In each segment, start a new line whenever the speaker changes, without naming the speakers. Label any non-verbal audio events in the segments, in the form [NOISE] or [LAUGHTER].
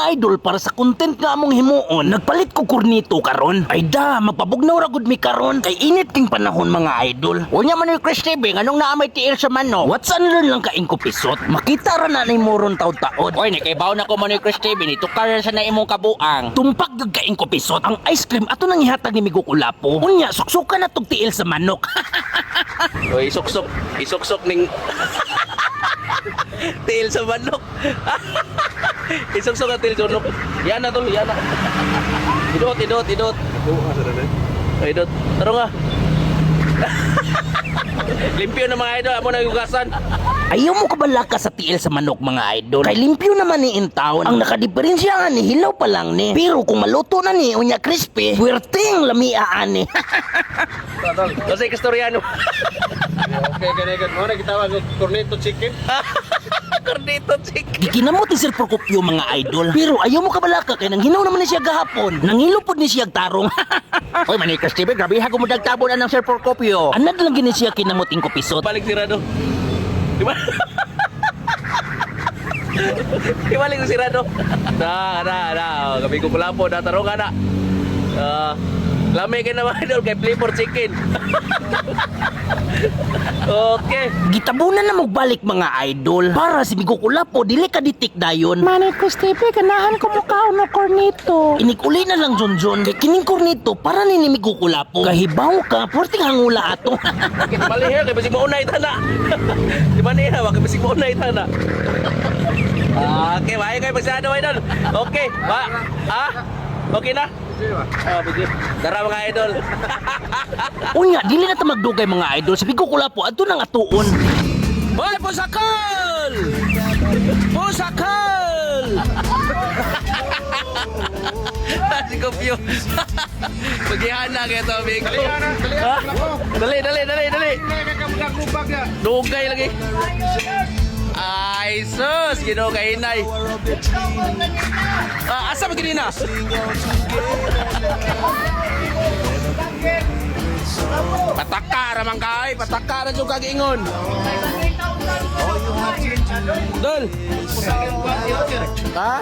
mga idol para sa content nga among himuon, nagpalit ko kurnito karon. Ay da, magpabugnaw ra gud mi karon kay init king panahon mga idol. Unya man ni Chris TV, anong naamay tiil sa manok? What's unlearn lang ka ko pisot? Makita ra na ni moron taud-taod. Oy, nakaibaw na ko man ni Chris TV, ni tukar sa na imong kabuang. Tumpag gud ka ko pisot. Ang ice cream ato nang ihatag ni Migo Kulapo. Unya, suksukan na tog tiil sa manok. [LAUGHS]
O isuksok, isuksok ning [LAUGHS] [LAUGHS] tiil sa manok. [LAUGHS] isuksok ang tiil sa manok. Yan na tol, yan na. Idot, idot, idot. O, idot. Taro nga. [LAUGHS] Limpyo na mga idol, amo na yugasan.
Ayaw mo kabalaka sa tiil sa manok mga idol. Kay limpyo naman ni in town. Ang nakadiferensya nga ni hilaw pa lang ni. Pero kung maluto na ni unya crispy, puwerteng lamiaan ni.
Kasi kastoryano.
Okay, ganyan, ganyan. Mo na gitawag ng corneto chicken. [LAUGHS]
Cornito chicken.
Gikinamot ni Sir Procopio mga idol. Pero ayaw mo kabalaka kay nang hinaw naman ni siya gahapon. Nangilupod ni siya tarong. [LAUGHS] Oy manikas TV, grabe ha gumudag tabo na ng Sir Procopio. Anad lang gini siya kinamuting [LAUGHS] ko pisot.
Balik sirado. Di ba? Ibalik sa sirado. Da, da, da. Kami ko pula po, dataro ka na. Ah, lamay ka na mga [LAUGHS] idol kay flavor chicken. [LAUGHS] okay.
Gitabunan na magbalik mga idol. Para si Migo Kulapo, dili ka ditik dayon.
Manikos TV, ganahan ko mukha no cornito.
Inikuli na lang John John kay kining kornito para ni Migo Kulapo. Kahibaw ka, porting hangula ato.
Balik [LAUGHS] kay basig mo unay tana. Di ba niya, wag basig mo unay tana. Okay, bahay kayo masyado idol. Okay, ba? Ha? Okay na? Ah, sige. Tara mga idol. [LAUGHS]
Unya, dili na ta magdugay mga idol. Si Migo Kulapo, ato nang atuon.
Hoy, pusakal! Pusakal! [LAUGHS] si Kopyo. Paghihana [LAUGHS] kaya to, amigo. Ha? Dali, dali, dali, dali. Dugay lagi. Ay, sus! Ginugay inay. Ah, asa ba ganina? Pataka ramang kay, pataka ra jud kag ingon. Dol. Ha?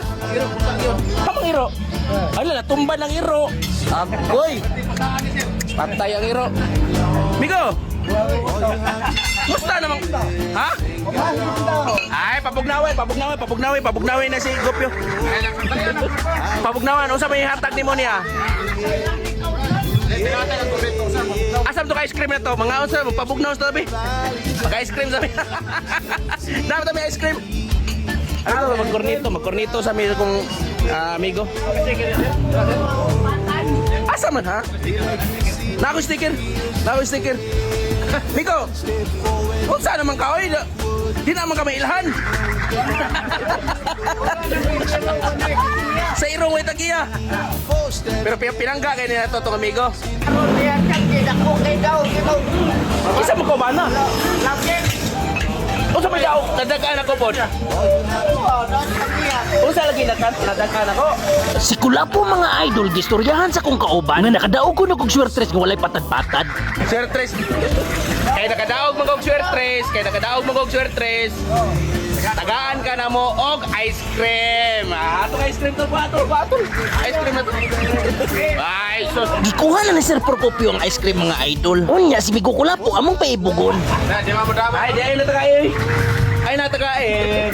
Kamang iro. Ano na tumba ng iro. Agoy. Patay ang iro. Migo. Musta namang Ha? Ay, pabugnaway, pabugnaway, pabugnaway, pabugnaway na si Gopyo. Pabugnawan, unsa may hatag nimo niya? Asam to ice cream na to? Mga unsa mo pabugnaw sa tabi. Pag ice cream sabi. [LAUGHS] Dapat tabi ice cream. Ano to magkornito, magkornito sa mi kong ah, amigo. Asa man ha? Na ako sticker. Na ako sticker. Miko, unsa naman ka oy? Di naman kami ilhan. [LAUGHS] sa irong way tagiya. Pero pi- pinangga kay nila to tong amigo. Isa mo ko ba na? Unsa may daw? Nadagaan ako pod. Unsa lagi nakan? Nadagaan ako.
Si Kulapo mga idol, gistoryahan sa kong kauban nga nakadaog ko na kong swertres nga walay patad-patad.
Sir Tres. Kay nakadaog mo kog Sir Tres, kay nakadaog mo kog Sir Tres. Tagaan ka na mo og ice cream. Atong ice cream to ba ato? Ba ato? Ice cream na to. Ay, sus.
Gikuha na ni Sir Procopio ang ice cream mga idol. Unya, si Migo Kulapo among paibugon.
Ay, di ay na taga eh. Ay na taga eh.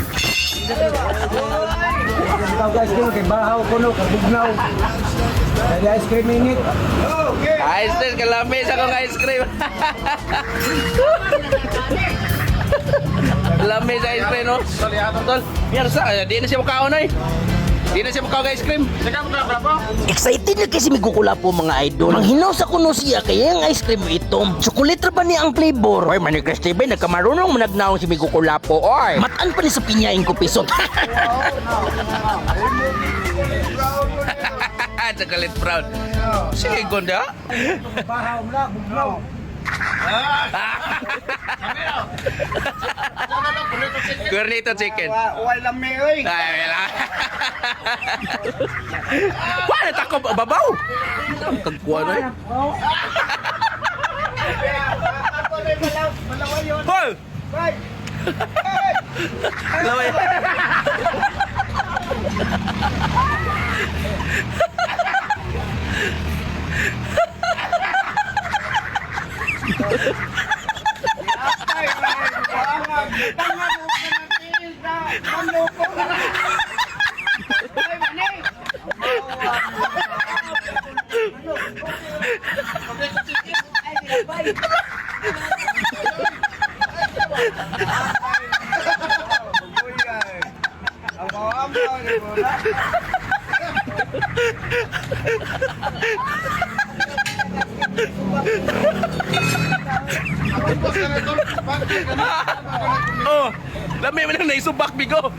Ikaw guys, kung kay bahaw ko no, kabugnaw. Kaya ice cream init.
Ice cream kalami sa kong ice cream. [LAUGHS] Lami sa ice cream no. Tol, yan sa di na siya mukhaon ay. Di na siya mukhaon ice cream.
Excited na kasi Migo Kulapo mga idol. Manghinaw sa kuno siya kaya ang ice cream ito. Chocolate ba niya ang flavor? Oy, Manikras TV, nagkamarunong managnaong si Migo Kulapo. Oy, mataan pa ni sa pinyain ko pisot. [LAUGHS]
Chocolate brown. Sige, gonda.
Bahaw mo na, bugnaw.
Cornito chicken.
Uwal lang may oy.
Ay, wala. Wala tako babaw. Kagkuha na eh. Hoy! Laway. Ang loko. Hoy, mali. Ang [LAUGHS] Oh, lami man ang naisubak bigo.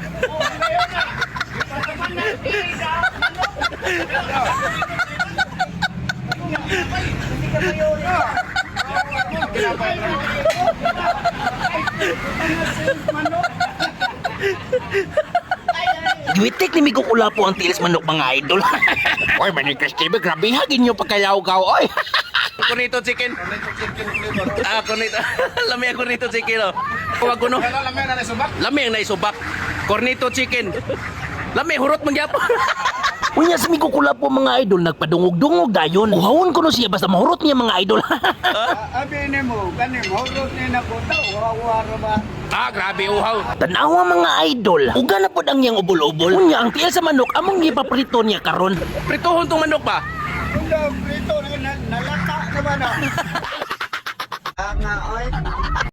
Giwitik ni Migo Kula po ang tilis manok mga idol. [LAUGHS] Oy, Manny Chris TV, grabe hagin nyo pagkalaw-gaw, oy. [LAUGHS]
Kunito chicken. Ah, kunito. [LAUGHS] Lami ang kunito chicken oh. Kuwag kuno. Lami ang naisubak. Cornito chicken. Lami hurot mangyapon. [LAUGHS]
Unya sa Migo Kula po mga idol, nagpadungog-dungog dayon. Uhawon ko no siya basta mahurot niya mga idol. [LAUGHS]
Abi ni mo, kani mo, ni na ko daw, wawara ba?
ah, grabe uhaw.
Tanawa mga idol, uga na po ang niyang ubol-ubol. Unya ang tiil sa manok, among gipaprito niya karon.
Prituhon tong manok ba?
Nalata naman ah. Ah, nga, oy.